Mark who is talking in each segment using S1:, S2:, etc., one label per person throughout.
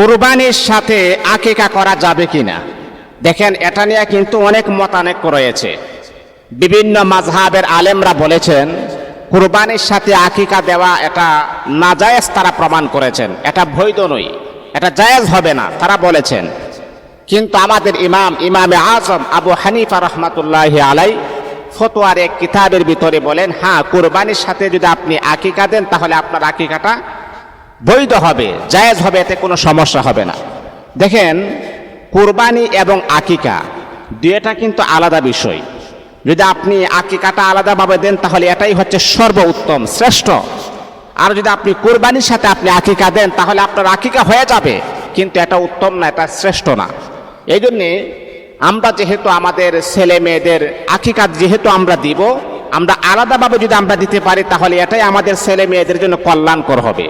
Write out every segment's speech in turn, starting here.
S1: কুরবানির সাথে আকিকা করা যাবে কিনা? দেখেন, এটা নিয়ে কিন্তু অনেক মতানৈক্য রয়েছে। বিভিন্ন মাযহাবের আলেমরা বলেছেন, কুরবানির সাথে আকিকা দেওয়া এটা নাজায়েজ তারা প্রমাণ করেছেন। এটা বৈধ নই এটা জায়েজ হবে না, তারা বলেছেন। কিন্তু আমাদের ইমাম, ইমামে আজম আবু হানিফা রহমাতুল্লাহ আলাই ফতোয়ার এক কিতাবের ভিতরে বলেন হ্যাঁ কুরবানির সাথে যদি আপনি আকিকা দেন, তাহলে আপনার আকিকাটা বৈধ হবে, জায়েজ হবে, এতে কোনো সমস্যা হবে না। দেখেন, কুরবানি এবং আকিকা দুয়েটা কিন্তু আলাদা বিষয়। যদি আপনি আকিকাটা আলাদাভাবে দেন, তাহলে এটাই হচ্ছে সর্বোত্তম, শ্রেষ্ঠ। আর যদি আপনি কোরবানির সাথে আপনি আকিকা দেন, তাহলে আপনার আকিকা হয়ে যাবে, কিন্তু এটা উত্তম না, এটা শ্রেষ্ঠ না। এই জন্যে আমরা যেহেতু আমাদের ছেলে মেয়েদের আকিকা যেহেতু আমরা দিব, আমরা আলাদাভাবে যদি আমরা দিতে পারি, তাহলে এটাই আমাদের ছেলে মেয়েদের জন্য কল্যাণকর হবে।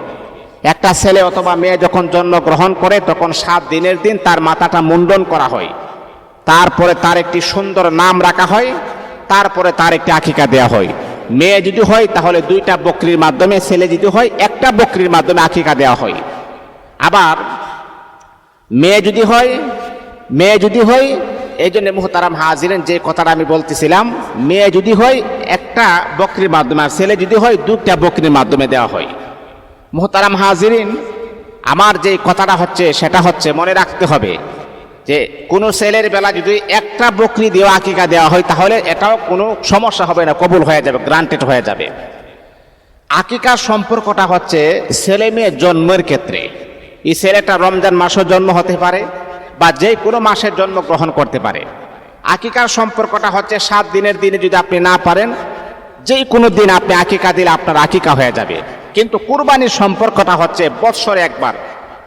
S1: একটা ছেলে অথবা মেয়ে যখন জন্মগ্রহণ করে, তখন সাত দিনের দিন তার মাথাটা মুন্ডন করা হয়। তারপরে তার একটি সুন্দর নাম রাখা হয়, তারপরে তার একটি আকিকা দেওয়া হয়। মেয়ে যদি হয়, তাহলে দুইটা বকরির মাধ্যমে ছেলে যদি হয়, একটা বকরির মাধ্যমে আকিকা দেওয়া হয়। আবার মেয়ে যদি হয়, মেয়ে যদি হয়, এই জন্য মুহতারাম হাজিরেন যে কথাটা আমি বলতেছিলাম, মেয়ে যদি হয়, একটা বকরির মাধ্যমে আর ছেলে যদি হয় দুটা বকরির মাধ্যমে দেওয়া হয়। মুহতারাম হাজিরিন, আমার যে কথাটা হচ্ছে, সেটা হচ্ছে মনে রাখতে হবে যে কোনো ছেলের বেলা যদি একটা বকরি দেওয়া আকিকা দেওয়া হয়, তাহলে এটাও কোনো সমস্যা হবে না, কবুল হয়ে যাবে, গ্রান্টেড হয়ে যাবে। আকিকার সম্পর্কটা হচ্ছে ছেলে মেয়ে জন্মের ক্ষেত্রে। এই ছেলেটা রমজান মাসের জন্ম হতে পারে বা যে কোনো মাসের জন্ম গ্রহণ করতে পারে। আকিকার সম্পর্কটা হচ্ছে সাত দিনের দিনে যদি আপনি না পারেন যে কোনো দিন আপনি আকিকা দিলে আপনার আকিকা হয়ে যাবে। কিন্তু কুরবানির সম্পর্কটা হচ্ছে বৎসরে একবার।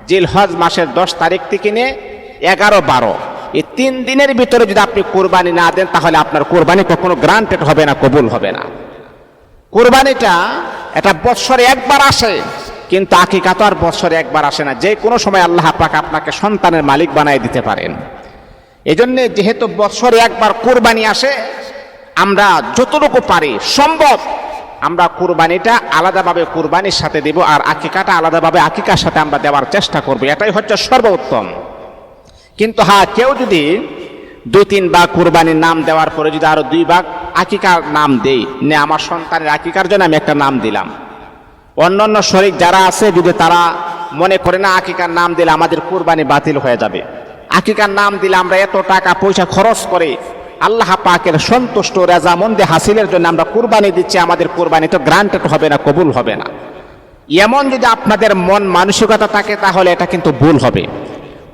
S1: জিলহজ মাসের দশ তারিখ থেকে নিয়ে এগারো, বারো। এই তিন দিনের ভিতরে যদি আপনি কোরবানি না দেন, তাহলে আপনার কোরবানি কখনো গ্রান্টেড হবে না, কবুল হবে না। কোরবানিটা এটা বৎসরে একবার আসে, কিন্তু আকিকা তো আর বৎসরে একবার আসে না। যে কোনো সময় আল্লাহ পাক আপনাকে সন্তানের মালিক বানাই দিতে পারেন। এই জন্যে যেহেতু বৎসরে একবার কোরবানি আসে, আমরা যতটুকু পারি, সম্ভব আমরা কুরবানিটা আলাদাভাবে কোরবানির সাথে দিব আর আকিকাটা আলাদাভাবে আকিকার সাথে আমরা দেওয়ার চেষ্টা করব। এটাই হচ্ছে সর্বোত্তম। কিন্তু হ্যাঁ কেউ যদি দুই, তিন ভাগ কুরবানির নাম দেওয়ার পরে যদি আরও দুই ভাগ আকিকার নাম দেই, নে আমার সন্তানের আকিকার জন্য আমি একটা নাম দিলাম। অন্যান্য শরিক যারা আছে, যদি তারা মনে করে না আকিকার নাম দিলে আমাদের কুরবানি বাতিল হয়ে যাবে। আকিকার নাম দিলে আমরা এত টাকা পয়সা খরচ করে আল্লাহ পাকের সন্তুষ্ট রেজামন্দে হাসিলের জন্য আমরা কুরবানি দিচ্ছি, আমাদের কুরবানি তো গ্রান্টেড হবে না, কবুল হবে না। এমন যদি আপনাদের মন মানসিকতা থাকে, তাহলে এটা কিন্তু ভুল হবে।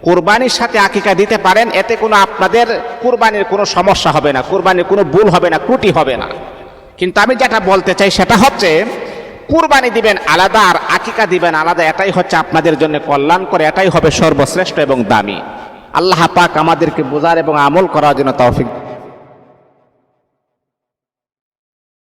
S1: কুরবানির সাথে আকিকা দিতে পারেন, এতে কোনো আপনাদের কুরবানির কোনো সমস্যা হবে না, কুরবানির কোনো ভুল হবে না, ত্রুটি হবে না। কিন্তু আমি যেটা বলতে চাই, সেটা হচ্ছে, কুরবানি দিবেন আলাদা আর আকিকা দিবেন আলাদা, এটাই হচ্ছে আপনাদের জন্য কল্যাণ করে এটাই হবে সর্বশ্রেষ্ঠ এবং দামি। আল্লাহ পাক আমাদেরকে বোঝার এবং আমল করার জন্য তৌফিক